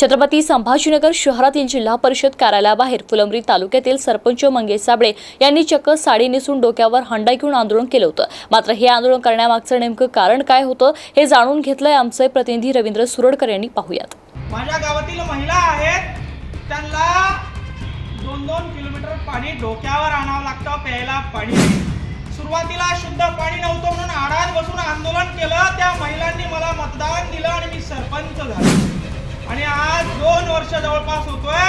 छत्रपती संभाजीनगर शहरातील जिल्हा परिषद कार्यालयाबाहेर फुलंब्री तालुक्यातील सरपंच मंगेश साबळे यांनी चक्क साडी नेसून डोक्यावर हंडा घेऊन आंदोलन केलं होतं. मात्र हे आंदोलन करण्यामागचं नेमकं कारण काय होतं हे जाणून घेतलंय आमचे प्रतिनिधी रवींद्र सुरडकर यांनी. पाहूयात. माझ्या गावातील महिला आहेत. त्यांना दोन दोन किलोमीटर पाणी डोक्यावर आणावं लागतं प्यायला पाणी. सुरुवातीला शुद्ध पाणी नव्हतं म्हणून आडात बसून आंदोलन केलं. त्या महिलांनी मला मतदान दिलं आणि मी सरपंच झालो. आणि आज दोन वर्ष जवळपास होतोय.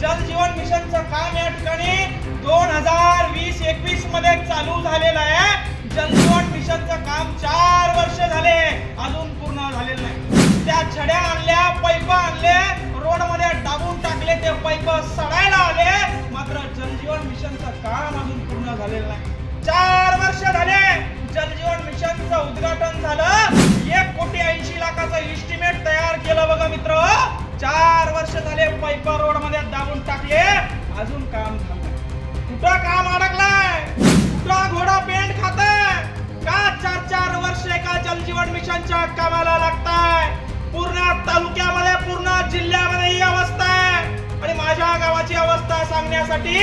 जल जीवन मिशनचं काम या ठिकाणी दोन हजार वीस एकवीसमध्ये चालू झालेलं आहे. जल जीवन मिशनचं काम चार वर्ष झाले. अजून पूर्ण झालेलं नाही. त्या छड्या आणल्या पैप आणले रोडमध्ये डाबून टाकले ते पैप सडायला आले. मात्र जलजीवन मिशनचं काम अजून पूर्ण झालेलं नाही. चार वर्ष झाले. जलजीवन मिशनचं उद्घाटन झालं. एक झाले रोडमध्ये दाबून टाकले. अजून काम झालं कुठं काम अडकलाय? कुठं घोडा पेंट खात का चार चार वर्ष एका जलजीवन मिशनच्या कामाला लागताय? पूर्ण तालुक्यामध्ये पूर्ण जिल्ह्यामध्ये ही अवस्था आहे. आणि माझ्या गावाची अवस्था सांगण्यासाठी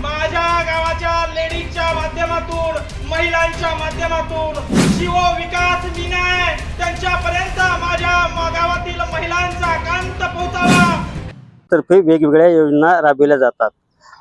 माझ्या गावाच्या लेडीजच्या माध्यमातून महिलांच्या माध्यमातून शिव विकास विनय त्यांच्यापर्यंत माझ्या गावातील महिलांचा कांत पोहोचावा. तर्फे वेगवेगळ्या योजना राबविल्या जातात.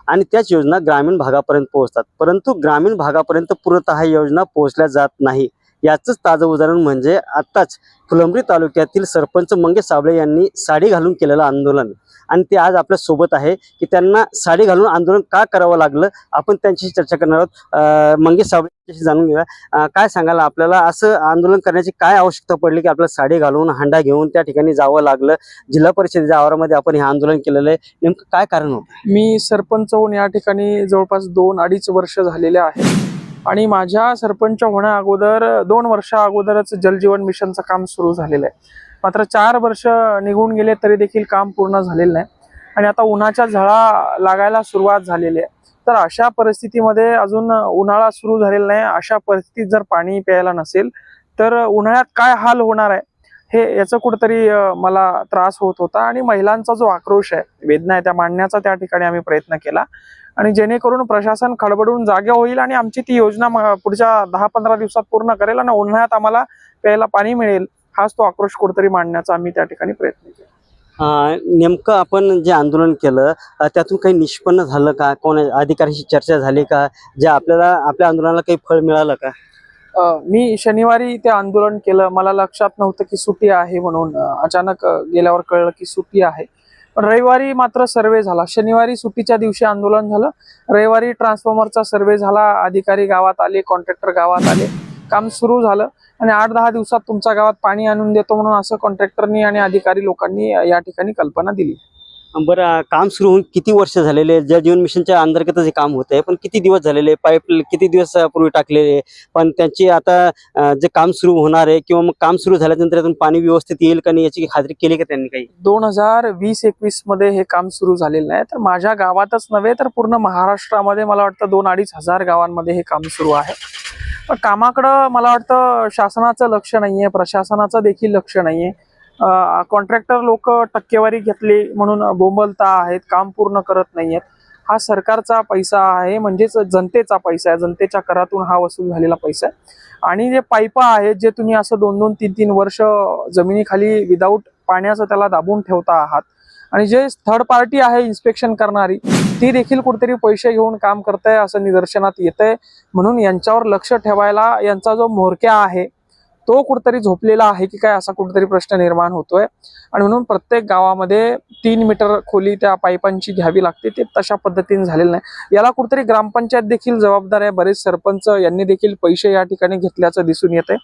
आणि त्याच योजना ग्रामीण भागापर्यंत पोहोचतात. परंतु ग्रामीण भागापर्यंत पूर्णतः योजना पोहोचल्या जात नाही. याचंच ताजं उदाहरण म्हणजे आत्ताच फुलंब्री तालुक्यातील सरपंच मंगेश साबळे यांनी साडी घालून केलेलं आंदोलन. आणि ते आज आपल्यासोबत आहे की त्यांना साडी घालून आंदोलन का करावं लागलं? आपण त्यांच्याशी चर्चा करणार आहोत. मंगेश साबळे यांच्याशी जाणून घेऊया. काय सांगायला आपल्याला असं आंदोलन करण्याची काय आवश्यकता पडली की आपल्याला साडी घालून हांडा घेऊन त्या ठिकाणी जावं लागलं? जिल्हा परिषदेच्या आवारामध्ये आपण हे आंदोलन केलेलं आहे. नेमकं काय कारण होतं? मी सरपंच होऊन या ठिकाणी जवळपास दोन अडीच वर्ष झालेले आहे. आणि माझ्या सरपंच होण्या अगोदर दोन वर्षा अगोदरच जलजीवन मिशनचं काम सुरू झालेलं आहे. मात्र चार वर्ष निघून गेले तरी देखील काम पूर्ण झालेलं नाही. आणि आता उन्हाच्या झळा लागायला सुरुवात झालेली आहे. तर अशा परिस्थितीमध्ये अजून उन्हाळा सुरू झालेला नाही. अशा परिस्थितीत जर पाणी प्यायला नसेल तर उन्हाळ्यात काय हाल होणार आहे? हे याचं कुठंतरी मला त्रास होत होता आणि महिलांचा जो आक्रोश आहे वेदना आहे त्या मांडण्याचा त्या ठिकाणी आम्ही प्रयत्न केला. आणि जेणेकरून प्रशासन खडबडून जागे होईल आणि आमची ती योजना पुढच्या दहा पंधरा दिवसात पूर्ण करेल आणि उन्हाळ्यात आम्हाला प्यायला पाणी मिळेल हाच तो आक्रोश कुठेतरी मांडण्याचा आम्ही त्या ठिकाणी प्रयत्न केला. नेमकं आपण जे आंदोलन केलं त्यातून काही निष्पन्न झालं का? कोण अधिकाऱ्यांशी चर्चा झाली का? जे आपल्याला आपल्या आंदोलनाला काही फळ मिळालं का? मी शनिवारी ते आंदोलन केलं. मला लक्षात नव्हतं की सुट्टी आहे म्हणून. अचानक गेल्यावर कळलं की सुट्टी आहे. पण रविवारी मात्र सर्वे झाला. शनिवारी सुट्टीच्या दिवशी आंदोलन झालं. रविवारी ट्रान्सफॉर्मरचा सर्वे झाला. अधिकारी गावात आले कॉन्ट्रॅक्टर गावात आले. काम सुरू झालं. आणि आठ दहा दिवसात तुमच्या गावात पाणी आणून देतो म्हणून असं कॉन्ट्रॅक्टरनी आणि अधिकारी लोकांनी या ठिकाणी कल्पना दिली. बरं काम सुरू होऊन किती वर्ष झालेले? जल जीवन मिशनच्या अंतर्गतच हे काम होत आहे पण किती दिवस झालेले? पाईप किती दिवस पूर्वी टाकलेले? पण त्यांची आता जे काम सुरू होणार आहे किंवा मग काम सुरू झाल्यानंतर यातून पाणी व्यवस्थित येईल का नाही याची खात्री केली का त्यांनी काही? दोन हजार वीस एकवीसमध्ये हे काम सुरू झालेलं आहे तर माझ्या गावातच नव्हे तर पूर्ण महाराष्ट्रामध्ये मला वाटतं दोन अडीच हजार गावांमध्ये हे काम सुरू आहे. पण कामाकडं मला वाटतं शासनाचं लक्ष नाहीये प्रशासनाचं देखील लक्ष नाहीये. कॉन्ट्रॅक्टर लोक टक्केवारी घेतली म्हणून बोंबलता आहेत काम पूर्ण करत नाहीयेत. हा सरकारचा पैसा आहे म्हणजेच जनतेचा पैसा आहे. जनतेच्या करातून हा वसूल झालेला पैसा आहे. आणि जे पाईप आहेत जे तुम्ही असं दोन दोन तीन तीन वर्ष जमिनीखाली विदाऊट पाण्याचं त्याला दाबून ठेवता आहात आणि जे थर्ड पार्टी आहे इन्स्पेक्शन करणारी ती देखील कुठेतरी पैसे घेऊन काम करत आहे असं निदर्शनात येतंय. म्हणून यांच्यावर लक्ष ठेवायला यांचा जो म्होरक्या आहे तो कुठेतरी झोपलेला आहे की काय असा कुठेतरी प्रश्न निर्माण होतोय. आणि म्हणून प्रत्येक गावामध्ये तीन मीटर खोली त्या पाईपांची घ्यावी लागते. ते तशा पद्धतीने झालेलं नाही. याला कुठेतरी ग्रामपंचायत देखील जबाबदार आहे. बरेच सरपंच यांनी देखील पैसे या ठिकाणी घेतल्याचं दिसून येते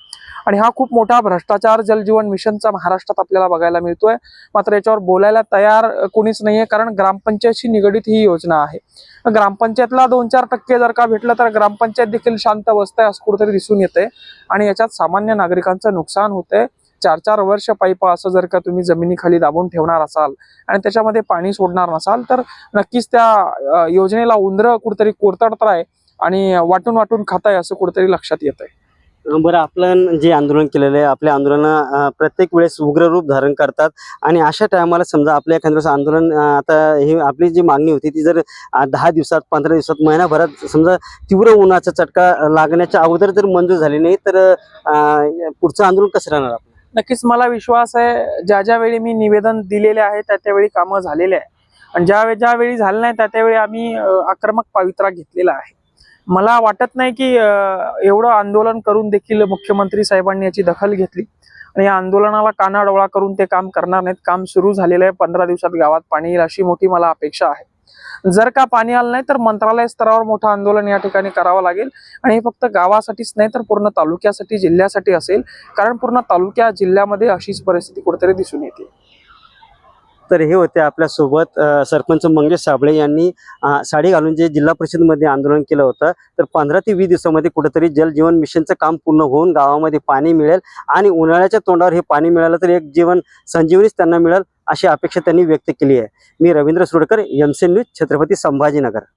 आणि हा खूप मोठा भ्रष्टाचार जलजीवन मिशनचा महाराष्ट्रात आपल्याला बघायला मिळतोय. मात्र याच्यावर बोलायला तयार कोणीच नाहीये कारण ग्रामपंचायतशी निगडीत ही योजना आहे. ग्रामपंचायतला दोन चार टक्के जर का भेटलं तर ग्रामपंचायत देखील शांत बसतंय असं कुठेतरी दिसून येते आणि याच्यात सामान्य नागरिकांचं नुकसान होतंय. चार चार वर्ष पाईप असं जर का तुम्ही जमिनीखाली दाबून ठेवणार असाल आणि त्याच्यामध्ये पाणी सोडणार नसाल तर नक्कीच त्या योजनेला उंदरं कुठेतरी कोरतडत आणि वाटून वाटून खाताय असं कुठेतरी लक्षात येत आहे बरं आपलं जे आंदोलन केलेलं आहे आपले आंदोलन प्रत्येक वेळेस उग्र रूप धारण करतात. आणि अशा टायमाला समजा आपल्या एखाद्या आंदोलन आता हे आपली जी मागणी होती ती जर दहा दिवसात पंधरा दिवसात महिनाभरात समजा तीव्र उन्हाचा चटका लागण्याच्या अगोदर जर मंजूर झाली नाही तर पुढचं आंदोलन कसं राहणार आपलं? नक्कीच मला विश्वास आहे ज्या ज्या वेळी मी निवेदन दिलेले आहे त्या त्यावेळी कामं झालेले आहे. आणि ज्या ज्यावेळी झालं नाही त्या त्यावेळी आम्ही आक्रमक पावित्रा घेतलेला आहे. मला वाटत नाही की एवढं आंदोलन करून देखील मुख्यमंत्री साहेबांनी याची दखल घेतली. आणि या आंदोलनाला कानाडोळा करून ते काम करणार नाहीत. काम सुरू झालेलं आहे. पंधरा दिवसात गावात पाणी येईल अशी मोठी मला अपेक्षा आहे. जर का पाणी आलं नाही तर मंत्रालय स्तरावर मोठं आंदोलन या ठिकाणी करावं लागेल. आणि हे फक्त गावासाठीच नाही तर पूर्ण तालुक्यासाठी जिल्ह्यासाठी असेल. कारण पूर्ण तालुक्या जिल्ह्यामध्ये अशीच परिस्थिती कुठेतरी दिसून येते. तर हे होते आपल्यासोबत सरपंच मंगेश साबळे यांनी साडी घालून जे जिल्हा परिषदमध्ये आंदोलन केलं होतं. तर पंधरा ते वीस दिवसामध्ये कुठेतरी जलजीवन मिशनचं काम पूर्ण होऊन गावामध्ये पाणी मिळेल आणि उन्हाळ्याच्या तोंडावर हे पाणी मिळालं तर एक जीवन संजीवनीच त्यांना मिळेल अशी अपेक्षा त्यांनी व्यक्त केली आहे. मी रवींद्र सुडकर एम न्यूज छत्रपती संभाजीनगर.